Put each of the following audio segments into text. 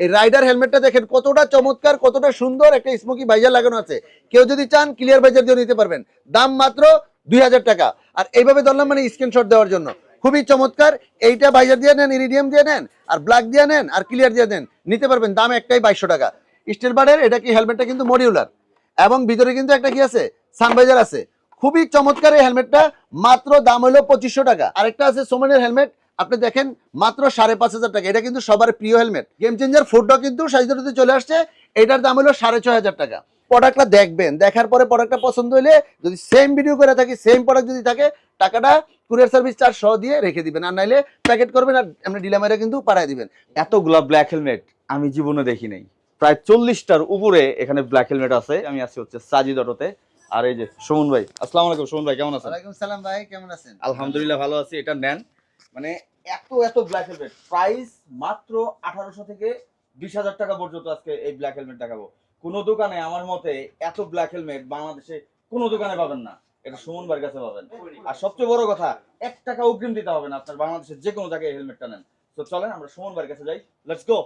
এই রাইডার হেলমেটটা দেখেন কতটা চমৎকার, কতটা সুন্দর একটা স্মোকি ভাইজার লাগানো আছে। কেউ যদি চান ক্লিয়ার ভাইজার দিয়ে নিতে পারবেন। দাম মাত্র দুই হাজার টাকা। আর এইভাবে ধরলাম মানে স্ক্রিনশট দেওয়ার জন্য। খুবই চমৎকার, এইটা ভাইজার দিয়ে নেন ইরিডিয়াম দিয়ে নেন, আর ব্ল্যাক দিয়ে নেন, আর ক্লিয়ার দিয়ে নেন নিতে পারবেন, দাম একটাই বাইশশো টাকা। স্টিল বার্ডের এটা কি হেলমেটটা কিন্তু মডিউলার এবং ভিতরে কিন্তু একটা কি আছে? সানভাইজার আছে। খুবই চমৎকার এই হেলমেটটা, মাত্র দাম হলো পঁচিশশো টাকা। আরেকটা আছে সোমেনের হেলমেট আপনি দেখেন মাত্র সাড়ে পাঁচ হাজার টাকা। এটা কিন্তু সবার প্রিয় হেলমেট। গেম চেঞ্জার ফোরটা কিন্তু সাইজতে চলে আসছে। এটার দাম হলো সাড়ে ছয় হাজার টাকা। প্রোডাক্টটা দেখবেন। দেখার পরে প্রোডাক্টটা পছন্দ হলে যদি সেম ভিডিও করে থাকি সেম প্রোডাক্ট যদি থাকে টাকাটা কুরিয়ার সার্ভিস চার্জ সহ দিয়ে রেখে দিবেন। আর নাইলে প্যাকেট করবেন আর আপনি ডিলামারে কিন্তু পাঠিয়ে দিবেন। এতগুলা ব্ল্যাক হেলমেট আমি জীবনে দেখি নাই। প্রায় চল্লিশটার উপরে এখানে ব্ল্যাক হেলমেট আছে। আমি আছি হচ্ছে সাজিদ অটোতে। আর এই যে সুমন ভাই আসসালামু আলাইকুম সুমন ভাই কেমন আছেন? ওয়ালাইকুম সালাম ভাই কেমন আছেন? আলহামদুলিল্লাহ ভালো আছি। এটা নেন। মানে এত এত ব্ল্যাক হেলমেট প্রাইস মাত্র আঠারোশো থেকে বিশ হাজার টাকা পর্যন্ত আজকে এই ব্ল্যাক হেলমেট দেখাবো। কোনো দোকানে আমার মতে এত ব্ল্যাক হেলমেট বাংলাদেশে কোনো দোকানে পাবেন না। এটা সুমন ভাইয়ের কাছে পাবেন। আর সবচেয়ে বড় কথা, এক টাকা অগ্রিম দিতে হবে না। আপনার বাংলাদেশের যে কোনো জায়গায় হেলমেটটা নেন। তো চলেন, আমরা সুমন ভাইয়ের কাছে যাই। লেটস গো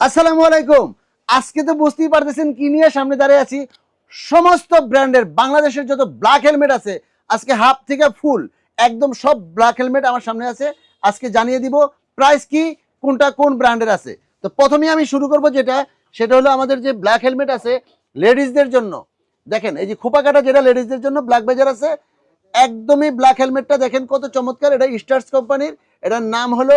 আসসালামু আলাইকুম। আজকে তো বুঝতেই পারতেছেন কি নিয়ে সামনে দাঁড়িয়ে আছি। সমস্ত ব্র্যান্ডের বাংলাদেশের যত ব্ল্যাক হেলমেট আছে, আজকে হাফ থেকে ফুল একদম সব ব্ল্যাক হেলমেট আমার সামনে আছে। আজকে জানিয়ে দিব প্রাইস কি, কোনটা কোন ব্র্যান্ডের আছে। তো প্রথমেই আমি শুরু করব যেটা, সেটা হলো আমাদের যে ব্ল্যাক হেলমেট আছে লেডিসদের জন্য। দেখেন, এই যে খোপা কাটা যেটা লেডিসদের জন্য ব্ল্যাক বেজার আছে, একদমই ব্ল্যাক হেলমেটটা দেখেন কত চমৎকার। এটা স্টার্স কোম্পানির, এটার নাম হলো,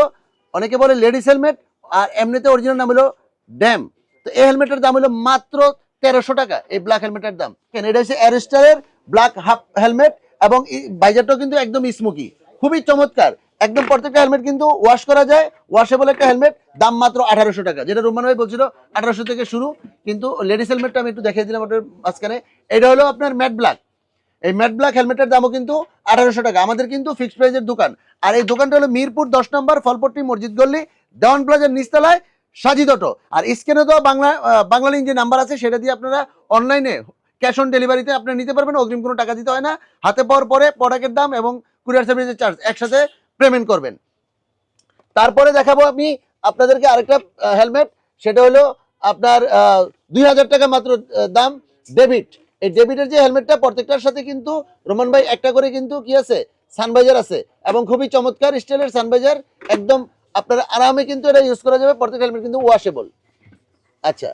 অনেকে বলে লেডিস হেলমেট আর এমনিতে অরিজিনাল নাম হলো ড্যাম তো এই হেলমেটের দাম হলো মাত্র তেরোশো টাকা, এই ব্ল্যাক হেলমেটের দাম। কেন, এটা হচ্ছে অ্যারেস্টারের ব্ল্যাক হাফ হেলমেট এবং বাইজারটাও কিন্তু একদম স্মুকি খুবই চমৎকার। একদম প্রত্যেকটা হেলমেট কিন্তু ওয়াশ করা যায় ওয়াশেবল একটা হেলমেট দাম মাত্র আঠারোশো টাকা। যেটা রুমান ভাই বলছিল আঠারোশো থেকে শুরু কিন্তু লেডিস হেলমেটটা আমি একটু দেখিয়ে দিলাম ওটার মাঝখানে। এটা হলো আপনার ম্যাট ব্ল্যাক এই ম্যাট ব্ল্যাক হেলমেটের দামও কিন্তু আঠারোশো টাকা। আমাদের কিন্তু ফিক্সড প্রাইজের দোকান। আর এই দোকানটা হলো মিরপুর দশ নম্বর ফলপট্টি মসজিদ গল্লি দেওয়ান প্লাজার নিচতলায় সাজিদ অটো আর স্ক্রিনে তো বাংলা আহ, বাংলা লিঙ্ক যে নাম্বার আছে সেটা দিয়ে আপনারা অনলাইনে ক্যাশ অন ডেলিভারিতে আপনি নিতে পারবেন, অগ্রিম কোনো টাকা দিতে হয় না। হাতে পাওয়ার পরে প্রোডাক্টের দাম এবং কুরিয়ার সার্ভিসের চার্জ একসাথে পেমেন্ট করবেন। তারপরে দেখাবো আমি আপনাদেরকে আরেকটা হেলমেট সেটা হলো আপনার দুই হাজার টাকা মাত্র দাম ডেবিট এই ডেবিটের যে হেলমেটটা প্রত্যেকটার সাথে কিন্তু রোমান ভাই একটা করে কিন্তু কি আছে? সানভাইজার আছে এবং খুবই চমৎকার স্টাইলের সানভাইজার। একদম আপনার আরামে কিন্তু এটা ইউজ করা যাবে। প্রত্যেক হেলমেট কিন্তু ওয়াশেবল আচ্ছা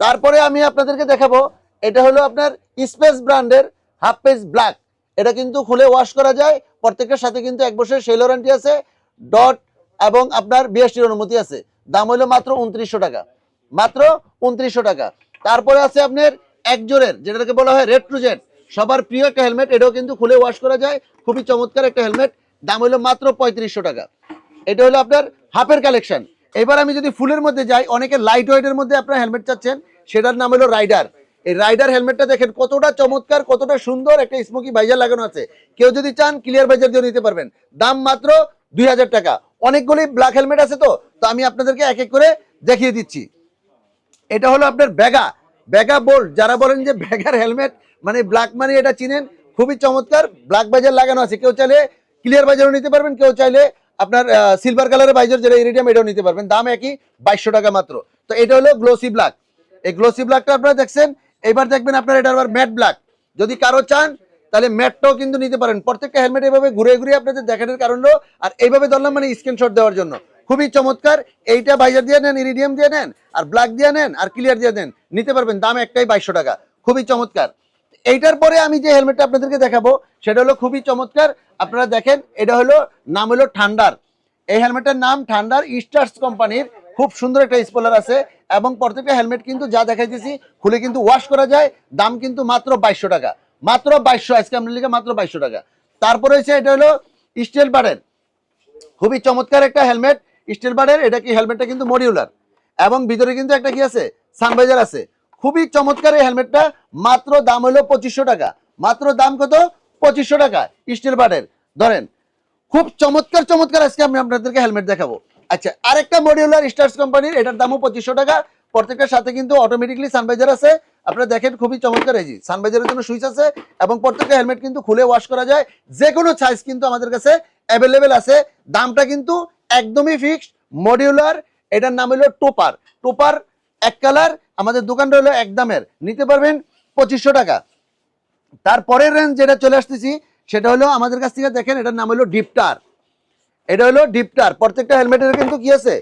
তারপরে আমি আপনাদেরকে দেখাবো এটা হলো আপনার স্পেস ব্র্যান্ডের হাফ পেজ ব্ল্যাক। এটা কিন্তু খুলে ওয়াশ করা যায়। প্রত্যেকটার সাথে কিন্তু এক বছরের সেল ওয়ারেন্টি আছে। ডট এবং আপনার বিএসটির অনুমতি আছে। দাম হলো মাত্র উনত্রিশশো টাকা। মাত্র উনত্রিশশো টাকা। তারপরে আছে আপনার এক জোরের যেটাকে বলা হয় রেড টু সবার প্রিয় একটা হেলমেট এটাও কিন্তু খুলে ওয়াশ করা যায়। খুবই চমৎকার একটা হেলমেট দাম হলো মাত্র পঁয়ত্রিশশো টাকা। এটা হলো আপনার হাফের কালেকশন এবার আমি যদি ফুলের মধ্যে যাই, অনেকে লাইট ওয়েটের মধ্যে আপনার হেলমেট চাচ্ছেন। সেটার নাম হলো রাইডার এই রাইডার হেলমেটটা দেখেন কতটা চমৎকার, কতটা সুন্দর একটা স্মোকি ভাইজার লাগানো আছে। কেউ যদি চান ক্লিয়ার ভাইজার দিয়ে নিতে পারবেন। দাম মাত্র দুই হাজার টাকা। অনেকগুলি ব্ল্যাক হেলমেট আছে তো তো আমি আপনাদেরকে এক এক করে দেখিয়ে দিচ্ছি। এটা হলো আপনার ব্যাগা ব্যাগা বোল্ট যারা বলেন যে ব্যাগার হেলমেট মানে ব্ল্যাক মানে এটা চিনেন, খুবই চমৎকার ব্ল্যাক বাজার লাগানো আছে। কেউ চাইলে ক্লিয়ার বাজারও নিতে পারবেন, কেউ চাইলে আপনার সিলভার কালারের বাইজার যেটা ইরিডিয়াম এটাও নিতে পারবেন। দাম একই, বাইশশো টাকা মাত্র। তো এটা হলো গ্লোসি ব্ল্যাক এই গ্লোসি ব্ল্যাকটা আপনারা দেখছেন এবার দেখবেন আপনার এটা আবার ম্যাট ব্ল্যাক যদি কারও চান, তাহলে ম্যাটটাও কিন্তু নিতে পারেন। প্রত্যেকটা হেলমেট এভাবে ঘুরে ঘুরে আপনাদের দেখানোর কারণ হলো, আর এইভাবে ধরলাম মানে স্ক্রিনশট দেওয়ার জন্য। খুবই চমৎকার, এইটা বাইজার দিয়ে নেন ইরিডিয়াম দিয়ে নেন, আর ব্ল্যাক দিয়ে নেন, আর ক্লিয়ার দিয়ে নেন নিতে পারবেন। দাম একটাই বাইশশো টাকা। খুবই চমৎকার। এইটার পরে আমি যে হেলমেটটা আপনাদেরকে দেখাবো, সেটা হলো খুবই চমৎকার। আপনারা দেখেন, এটা হলো, নাম হলো ঠান্ডার। এই হেলমেটের নাম ঠান্ডার ইস্টার্স কোম্পানির খুব সুন্দর একটা স্পলার আছে। এবং প্রত্যেকটা হেলমেট কিন্তু যা দেখাইতেছি, খুলে কিন্তু ওয়াশ করা যায়, দাম কিন্তু মাত্র বাইশশো টাকা। মাত্র বাইশশো, আজকে আমরা লিখে মাত্র বাইশশো টাকা। তারপরে হচ্ছে এটা হলো স্টিল বারের খুবই চমৎকার একটা হেলমেট স্টিল বারের এটা কি হেলমেটটা কিন্তু মডিউলার এবং ভিতরে কিন্তু একটা কি আছে? সানভাইজার আছে। খুবই চমৎকার এই হেলমেটটা মাত্র দাম হলো পঁচিশশো টাকা। মাত্র দাম কত? পঁচিশশো টাকা স্টিল বারের ধরেন, খুব চমৎকার চমৎকার আজকে আমি আপনাদেরকে হেলমেট দেখাবো। আচ্ছা আরেকটা মডিউলার স্টার্স কোম্পানির এটার দামও পঁচিশশো টাকা। প্রত্যেকটার সাথে কিন্তু অটোমেটিকলি সানভাইজার আছে। আপনারা দেখেন, খুবই চমৎকার এই সানভাইজারের জন্য সুইচ আছে এবং প্রত্যেকটা হেলমেট কিন্তু খুলে ওয়াশ করা যায়। যে কোনো সাইজ কিন্তু আমাদের কাছে অ্যাভেলেবেল আছে। দামটা কিন্তু একদমই ফিক্সড মডিউলার এটার নাম হলো টোপার টোপার এক কালার আমাদের দোকানটা হলো এক দামের। নিতে পারবেন পঁচিশশো টাকা। তারপরের রেঞ্জ যেটা চলে আসতেছি, সেটা হলো আমাদের কাছ থেকে দেখেন, এটার নাম হলো ডিপটার এটা হলো ডিপটার প্রত্যেকটা হেলমেটের কিন্তু কি আছে?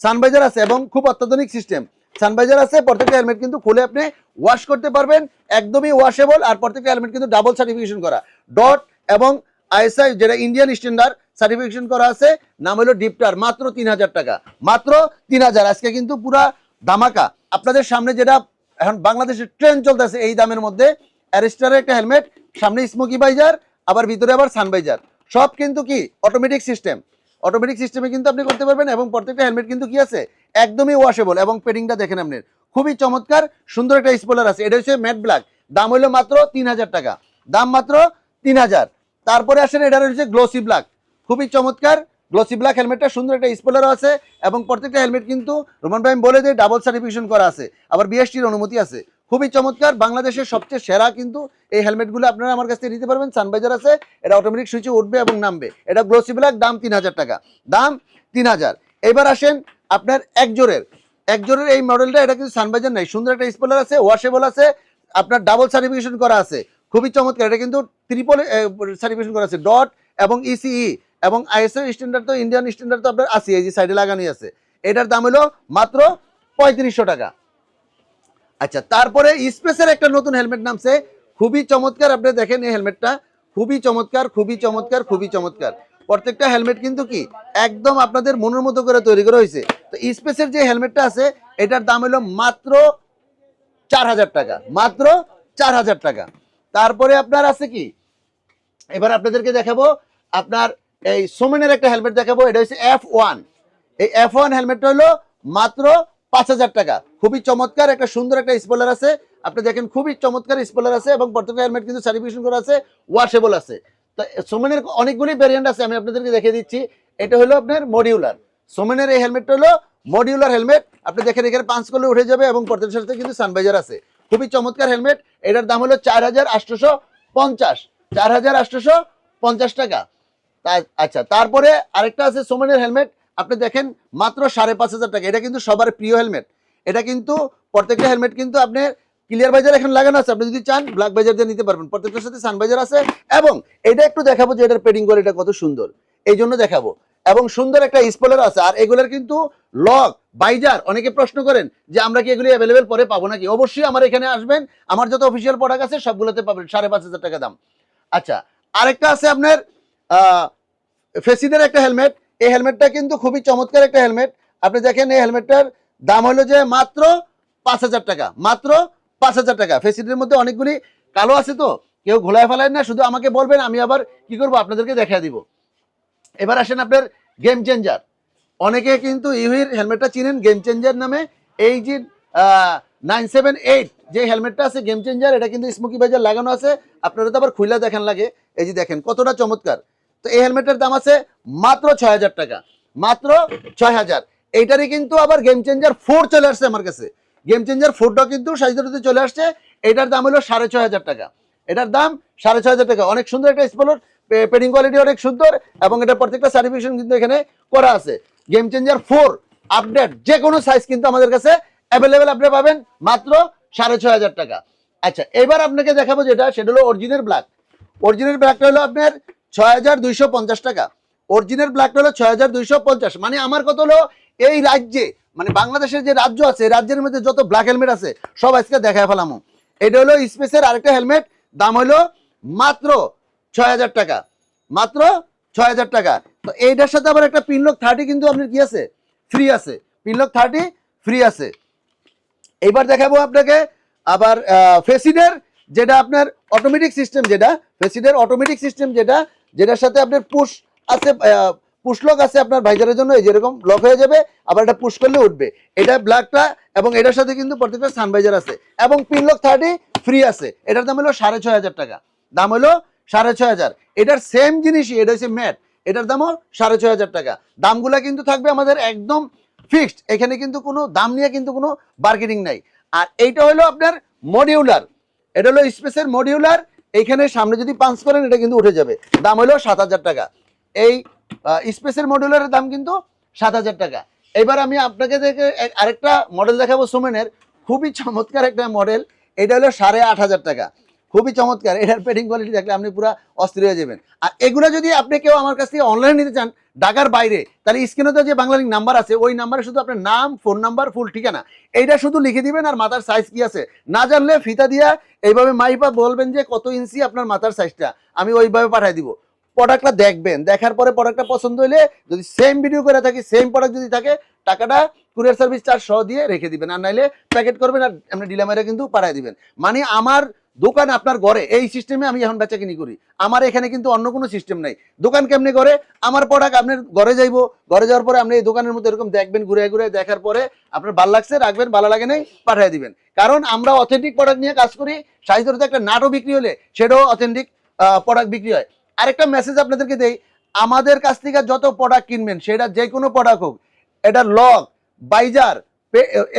সানভাইজার আছে এবং খুব অত্যাধুনিক সিস্টেম সানভাইজার আছে, প্রত্যেকটা হেলমেট কিন্তু খুলে আপনি ওয়াশ করতে পারবেন, একদমই ওয়াশেবল আর প্রত্যেকটা হেলমেট কিন্তু ডাবল সার্টিফিকেশন করা। ডট এবং আইএসআই যেটা ইন্ডিয়ান স্ট্যান্ডার্ড সার্টিফিকেশন করা আছে, নাম হলো ডিপটার মাত্র তিন হাজার টাকা। মাত্র তিন হাজার। আজকে কিন্তু পুরা ধামাকা। আপনাদের সামনে যেটা এখন বাংলাদেশের ট্রেন চলতেছে এই দামের মধ্যে অ্যারিস্টারের একটা হেলমেট সামনে স্মোকি বাইজার আবার ভিতরে আবার সানবাইজার সব কিন্তু কি? অটোমেটিক সিস্টেম অটোমেটিক সিস্টেমে কিন্তু আপনি করতে পারবেন এবং প্রত্যেকটা হেলমেট কিন্তু কি আছে? একদমই ওয়াশেবল এবং পেডিংটা দেখেন আপনি। খুবই চমৎকার, সুন্দর একটা স্পলার আছে। এটা হচ্ছে ম্যাট ব্ল্যাক দাম হলো মাত্র তিন হাজার টাকা। দাম মাত্র তিন হাজার তারপরে আসেন এটা হচ্ছে গ্লোসি ব্ল্যাক খুবই চমৎকার গ্লোসি ব্ল্যাক হেলমেটটা সুন্দর একটা স্পলারও আছে এবং প্রত্যেকটা হেলমেট কিন্তু রোমান ভাই বলে দিয়ে ডাবল সার্টিফিকেশন করা আছে। আবার বিএসটির অনুমতি আছে। খুবই চমৎকার। বাংলাদেশের সবচেয়ে সেরা কিন্তু এই হেলমেটগুলো আপনারা আমার কাছ থেকে নিতে পারবেন। সানবাইজার আছে, এটা অটোমেটিক সুইচে উঠবে এবং নামবে। এটা গ্লোসি ব্ল্যাক দাম তিন হাজার টাকা। দাম তিন হাজার। এবার আসেন আপনার এক জোরের। এক জোরের এই মডেলটা এটা কিন্তু সানবাইজার নাই। সুন্দর একটা স্পলার আছে ওয়াশেবল আছে, আপনার ডাবল সার্টিফিকেশন করা আছে। খুবই চমৎকার। এটা কিন্তু ত্রিপল সার্টিফিকেশন করা আছে। ডট এবং ইসিই এবং আইএসএ স্ট্যান্ডার্ড তো ইন্ডিয়ান স্ট্যান্ডার্ড তো আপনার আছে এই যে সাইডে লাগানোই আছে। এটার দাম হলো মাত্র পঁয়ত্রিশশো টাকা। আচ্ছা তারপরে স্পেসের একটা নতুন হেলমেট নামছে। খুবই চমৎকার, আপনি দেখেন এই হেলমেটটা খুবই চমৎকার খুবই চমৎকার খুবই চমৎকার। প্রত্যেকটা হেলমেট কিন্তু কি, একদম আপনাদের মনের মতো করে তৈরি করা হয়েছে। তো স্পেসের যে হেলমেটটা আছে, এটার দাম হলো মাত্র চার হাজার টাকা। মাত্র চার হাজার টাকা। তারপরে আপনার আছে কি, এবার আপনাদেরকে দেখাবো, আপনার এই সোমেনের একটা হেলমেট দেখাবো, এটা হচ্ছে এফ ওয়ান এই এফ ওয়ান হেলমেটটা হলো মাত্র পাঁচ হাজার টাকা। খুবই চমৎকার, একটা সুন্দর একটা স্পলার আছে। আপনি দেখেন, খুবই চমৎকার স্পলার আছে এবং প্রত্যেকটা হেলমেট কিন্তু সার্টিফিকেশন করা আছে ওয়াশেবল আছে। তো সোমেনের অনেকগুলি ভ্যারিয়েন্ট আছে, আমি আপনাদেরকে দেখে দিচ্ছি। এটা হলো আপনার মডিউলার সোমেনের এই হেলমেটটা হলো মডিউলার হেলমেট আপনি দেখেন, এখানে পাঁচ করলে উঠে যাবে এবং প্রত্যেকটার সাথে কিন্তু সানভাইজার আছে। খুবই চমৎকার হেলমেট এটার দাম হলো চার হাজার আটশোশো পঞ্চাশ। চার হাজার আটশোশো পঞ্চাশ টাকা। আচ্ছা তারপরে আরেকটা আছে সোমেনের হেলমেট আপনি দেখেন মাত্র সাড়ে পাঁচ হাজার টাকা। এটা কিন্তু সবার প্রিয় হেলমেট। এটা কিন্তু প্রত্যেকটা হেলমেট কিন্তু আপনি ক্লিয়ার বাজার এখন লাগানো আছে। আপনি যদি চান ব্ল্যাক বাজার দিয়ে নিতে পারবেন। প্রত্যেকটার সাথে সানবাইজার আছে। এবং এটা একটু দেখাবো যে এটার পেডিং কোয়ালিটি কত সুন্দর। এই জন্য দেখাবো। এবং সুন্দর একটা স্পলার আছে। আর এগুলোর কিন্তু লক বাইজার অনেকে প্রশ্ন করেন যে আমরা কি এগুলি অ্যাভেলেবেল পরে পাবো নাকি? অবশ্যই আমার এখানে আসবেন। আমার যত অফিসিয়াল প্রোডাক্ট আছে, সবগুলোতে পাবেন। সাড়ে পাঁচ হাজার টাকা দাম। আচ্ছা আরেকটা আছে আপনার ফেসিদের একটা হেলমেট এই হেলমেটটা কিন্তু খুবই চমৎকার একটা হেলমেট আপনি দেখেন এই হেলমেটটার দাম হলো যে মাত্র পাঁচ হাজার টাকা, মাত্র পাঁচ হাজার টাকা। ফেসিদের মধ্যে অনেকগুলি কালো আছে তো, কেউ ঘোলায় ফেলায় না, শুধু আমাকে বলবেন, আমি আবার কি করব, আপনাদেরকে দেখা দিব। এবার আসেন আপনার গেম চেঞ্জার অনেকে কিন্তু ইউহির হেলমেটটা চিনেন গেম চেঞ্জার নামে। এই যে নাইন সেভেন এইট যে হেলমেটটা আছে গেম চেঞ্জার এটা কিন্তু স্মোকি বাজার লাগানো আছে। আপনারা তো আবার খুইলা দেখেন লাগে। এই যে দেখেন, কতটা চমৎকার। তো এই হেলমেটের দাম আছে মাত্র ছয় হাজার টাকা। মাত্র ছয় হাজার। এইটারই কিন্তু আবার গেম চেঞ্জার ফোর চলে আসছে আমার কাছে। গেম চেঞ্জার ফোরটাও কিন্তু সাইজতে চলে আসছে। এটার দাম হলো সাড়ে ছয় হাজার টাকা। এটার দাম সাড়ে ছয় হাজার টাকা। অনেক সুন্দর একটা স্পলার পেডিং কোয়ালিটি অনেক সুন্দর এবং এটা প্রত্যেকটা সার্টিফিকেশন কিন্তু এখানে করা আছে। গেম চেঞ্জার ফোর আপডেট যে কোনো সাইজ কিন্তু আমাদের কাছে অ্যাভেলেবেল আপনি পাবেন মাত্র সাড়ে ছয় হাজার টাকা। আচ্ছা এবার আপনাকে দেখাবো যেটা, সেটা হলো অরিজিনাল ব্ল্যাক অরিজিনাল ব্ল্যাকটা হলো আপনার ছয় হাজার দুইশো পঞ্চাশ টাকা। অরিজিনাল ব্ল্যাকটা হলো ছয় হাজার দুইশো পঞ্চাশ। মানে আমার কত হলো, এই রাজ্যে মানে বাংলাদেশের যে রাজ্য আছে রাজ্যের মধ্যে যত ব্ল্যাক হেলমেট আছে, সব আজকে দেখায় ফেলামো। এটা হলো স্পেসের আরেকটা হেলমেট দাম হলো মাত্র ছয় হাজার টাকা। মাত্র ছয় হাজার টাকা। তো এইটার সাথে আবার একটা পিনলক থার্টি কিন্তু আপনার কি আছে? ফ্রি আছে। পিনলক থার্টি ফ্রি আছে। এইবার দেখাবো আপনাকে আবার ফেসিডের যেটা আপনার অটোমেটিক সিস্টেম যেটা ফেসিডের অটোমেটিক সিস্টেম যেটা যেটার সাথে আপনার পুশ আছে পুশ লক আছে আপনার ভাইজারের জন্য, এই যেরকম লক হয়ে যাবে, আবার এটা পুশ করলে উঠবে। এটা ব্ল্যাকটা এবং এটার সাথে কিন্তু প্রত্যেকটা সানভাইজার আছে এবং পিনলক থার্টি ফ্রি আছে। এটার দাম হলো সাড়ে ছয় হাজার টাকা। দাম হলো সাড়ে ছয় হাজার। এটার সেম জিনিসই, এটা হচ্ছে ম্যাট এটার দামও সাড়ে ছয় হাজার টাকা। দামগুলা কিন্তু থাকবে আমাদের একদম ফিক্সড এখানে কিন্তু কোনো দাম নিয়ে কিন্তু কোনো বার্গেনিং নাই। আর এইটা হলো আপনার মডিউলার এটা হলো স্পেসের মডিউলার এইখানে সামনে যদি পাঞ্চ করেন, এটা কিন্তু উঠে যাবে। দাম হলো সাত হাজার টাকা। এই স্পেসের মডেলের দাম কিন্তু সাত হাজার টাকা। এবার আমি আপনাকে দেখে আরেকটা মডেল দেখাবো সোমেনের। খুবই চমৎকার একটা মডেল এটা হলো সাড়ে আট হাজার টাকা। খুবই চমৎকার। এটার পেডিং কোয়ালিটি দেখলে আপনি পুরো অস্থির হয়ে যাবেন। আর এগুলো যদি আপনি কেউ আমার কাছ থেকে অনলাইন নিতে চান, ঢাকার বাইরে, তাহলে স্ক্রিনে তো যে বাংলা নাম্বার আছে, ওই নাম্বারে শুধু আপনার নাম ফোন নাম্বার ফুল ঠিকানা। এইটা শুধু লিখে দিবেন আর মাথার সাইজ কি আছে। না জানলে ফিতা দিয়া এইভাবে মাইপা বলবেন যে কত ইঞ্চি আপনার মাথার সাইজটা আমি ওইভাবে পাঠিয়ে দিব। প্রোডাক্টটা দেখবেন। দেখার পরে প্রোডাক্টটা পছন্দ হলে যদি সেম ভিডিও করে থাকি সেম প্রোডাক্ট যদি থাকে, টাকাটা কুরিয়ার সার্ভিস চার্জ সহ দিয়ে রেখে দিবেন। আর নাইলে প্যাকেট করবেন আর আপনি ডিলামারে কিন্তু পাঠিয়ে দিবেন। মানে আমার দোকান আপনার ঘরে, এই সিস্টেমে আমি এখন বেচা কিনি করি। আমার এখানে কিন্তু অন্য কোনো সিস্টেম নাই। দোকান কেমনি করে? আমার প্রোডাক্ট আপনার ঘরে যাইবো। ঘরে যাওয়ার পরে আপনি এই দোকানের মধ্যে এরকম দেখবেন, ঘুরে ঘুরে দেখার পরে আপনার ভালো লাগছে, রাখবেন, ভালো লাগে নাই, পাঠিয়ে দিবেন। কারণ আমরা অথেন্টিক প্রোডাক্ট নিয়ে কাজ করি সাহিত্যতে একটা নাটও বিক্রি হলে সেটাও অথেন্টিক প্রোডাক্ট বিক্রি হয়। আরেকটা মেসেজ আপনাদেরকে দেই, আমাদের কাছ থেকে যত প্রোডাক্ট কিনবেন, সেটা যে কোনো প্রোডাক্ট হোক, এটা লক বাইজার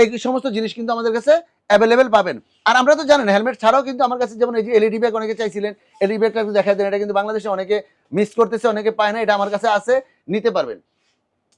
এই সমস্ত জিনিস কিন্তু আমাদের কাছে অ্যাভেলেবেল পাবেন। আর আমরা তো জানেন হেলমেট ছাড়াও কিন্তু আমার কাছে যেমন এই যে এলইডি ব্যাগ অনেকে চাইছিলেন এলইডি ব্যাগটা একটু দেখা দেন, এটা কিন্তু বাংলাদেশে অনেকে মিস করতেছে, অনেকে পায় না, এটা আমার কাছে আছে, নিতে পারবেন।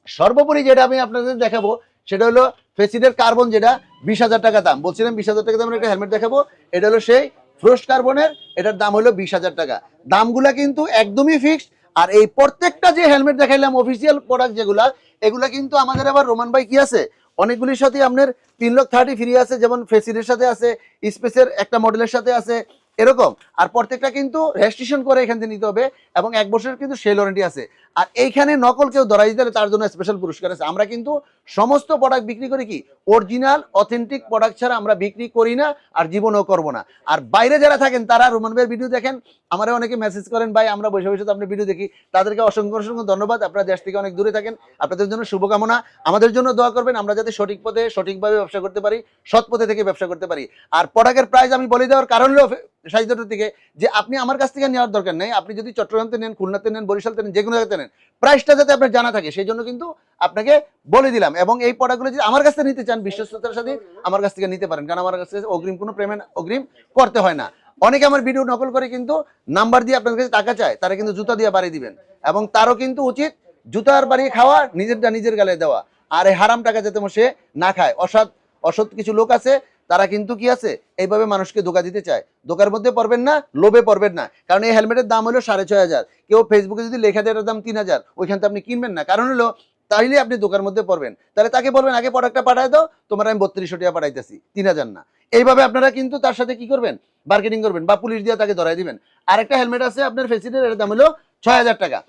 সর্বোপরি যেটা আমি আপনাদের দেখাবো, সেটা হলো ফেসিডের কার্বন যেটা, বিশ হাজার টাকা দাম। বলছিলাম বিশ হাজার টাকা দামের একটা হেলমেট দেখাবো, এটা হলো সেই ফ্রোস্ট কার্বনের এটার দাম হলো বিশ হাজার টাকা। দামগুলা কিন্তু একদমই ফিক্সড আর এই প্রত্যেকটা যে হেলমেট দেখাইলাম অফিসিয়াল প্রোডাক্ট যেগুলা, এগুলা কিন্তু আমাদের আবার রোমান ভাই কি আছে? অনেকগুলির সাথে আপনার তিন লক্ষ থার্টি ফ্রি আছে, যেমন ফেসিলের সাথে আছে স্পেসের একটা মডেলের সাথে আছে, এরকম। আর প্রত্যেকটা কিন্তু রেজিস্ট্রেশন করে এখান থেকে নিতে হবে এবং এক বছরের কিন্তু সেল ওয়ারেন্টি আছে। আর এইখানে নকল কেউ ধরাই দিতে তার জন্য স্পেশাল পুরস্কার আছে। আমরা কিন্তু সমস্ত প্রোডাক্ট বিক্রি করি কি? অরিজিনাল অথেন্টিক প্রোডাক্ট ছাড়া আমরা বিক্রি করি না আর জীবনও করব না। আর বাইরে যারা থাকেন, তারা রোমান ভাইয়ের ভিডিও দেখেন। আমরা অনেকে মেসেজ করেন, ভাই, আমরা বসে বসে তো আপনার ভিডিও দেখি। তাদেরকে অসংখ্য অসংখ্য ধন্যবাদ। আপনারা দেশ থেকে অনেক দূরে থাকেন। আপনাদের জন্য শুভকামনা। আমাদের জন্য দোয়া করবেন, আমরা যাতে সঠিক পথে, সঠিকভাবে ব্যবসা করতে পারি, সৎ পথে থেকে ব্যবসা করতে পারি। আর প্রোডাক্টের প্রাইস আমি বলে দেওয়ার কারণ হলো সাহিত্যটার থেকে যে, আপনি আমার কাছ থেকে নেওয়ার দরকার নেই। আপনি যদি চট্টগ্রামতে নেন, খুলনাতে নেন, বরিশালতে নেন যে কোনো জায়গাতে প্রাইসটা যাতে আপনার জানা থাকে, সেই জন্য কিন্তু আপনাকে বলে দিলাম। এবং এই প্রোডাক্টগুলো যদি আমার কাছ থেকে নিতে চান, বিশ্বস্ততার সাথে আমার কাছ থেকে নিতে পারেন। কারণ আমার কাছে অগ্রিম, কোনো পেমেন্ট অগ্রিম করতে হয় না। অনেকে আমার ভিডিও নকল করে কিন্তু নাম্বার দিয়ে আপনার কাছে টাকা চায়, তারা কিন্তু জুতা দিয়ে বাড়ি দিবেন। এবং তারও কিন্তু উচিত জুতার বাড়িয়ে খাওয়া, নিজেরটা নিজের গালে দেওয়া। আর এই হারাম টাকা যাতে সে না খায়, অসৎ অসৎ কিছু লোক আছে তারা কিন্তু কি আছে? এইভাবে মানুষকে ধোকা দিতে চায়। ধোকার মধ্যে পড়বেন না, লোভে পড়বেন না। কারণ এই হেলমেটের দাম হলো সাড়ে ছয় হাজার। কেউ ফেসবুকে যদি লেখা দেয় দাম তিন হাজার, ওইখান থেকে আপনি কিনবেন না। কারণ হলো তাইলে আপনি দোকার মধ্যে পড়বেন। তাহলে তাকে বলবেন, আগে প্রোডাক্টটা পাঠায় দাও, তোমার আমি বত্রিশশো টাকা পাঠাইতেছি, তিন হাজার না। এইভাবে আপনারা কিন্তু তার সাথে কি করবেন? মার্কেটিং করবেন বা পুলিশ দিয়ে তাকে ধরাই দিবেন। আরেকটা হেলমেট আছে আপনার ফেসিলিটির দাম হলো ছয় হাজার টাকা।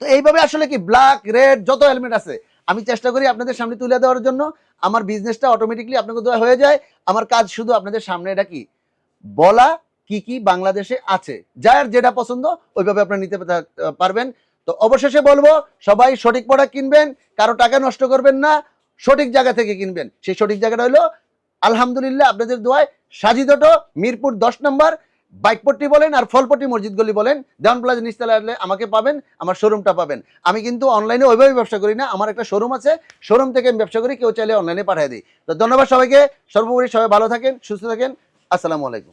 তো এইভাবে আসলে কি ব্ল্যাক রেড যত হেলমেট আছে আমি চেষ্টা করি আপনাদের সামনে তুলে দেওয়ার জন্য। আমার বিজনেসটা অটোমেটিকলি আপনাকে দেওয়া হয়ে যায়। আমার কাজ শুধু আপনাদের সামনে, এটা কি? বলা কি কি বাংলাদেশে আছে। যার যেটা পছন্দ, ওইভাবে আপনারা নিতে পারবেন। তো অবশেষে বলব, সবাই সঠিক প্রোডাক্ট কিনবেন, কারও টাকা নষ্ট করবেন না, সঠিক জায়গা থেকে কিনবেন। সেই সঠিক জায়গাটা হলো, আলহামদুলিল্লাহ আপনাদের দোয়ায় সাজিদটো মিরপুর দশ নম্বর। বাইকপট্টি বলেন আর ফলপট্টি মসজিদ গলি বলেন, দেওয়ান প্লাজা নিচতলা আসলে আমাকে পাবেন, আমার শোরুমটা পাবেন। আমি কিন্তু অনলাইনে ওইভাবে ব্যবসা করি না, আমার একটা শোরুম আছে শোরুম থেকে আমি ব্যবসা করি, কেউ চাইলে অনলাইনে পাঠিয়ে দিই তো ধন্যবাদ সবাইকে, সর্বোপরি সবাই ভালো থাকেন, সুস্থ থাকেন, আসসালামু আলাইকুম।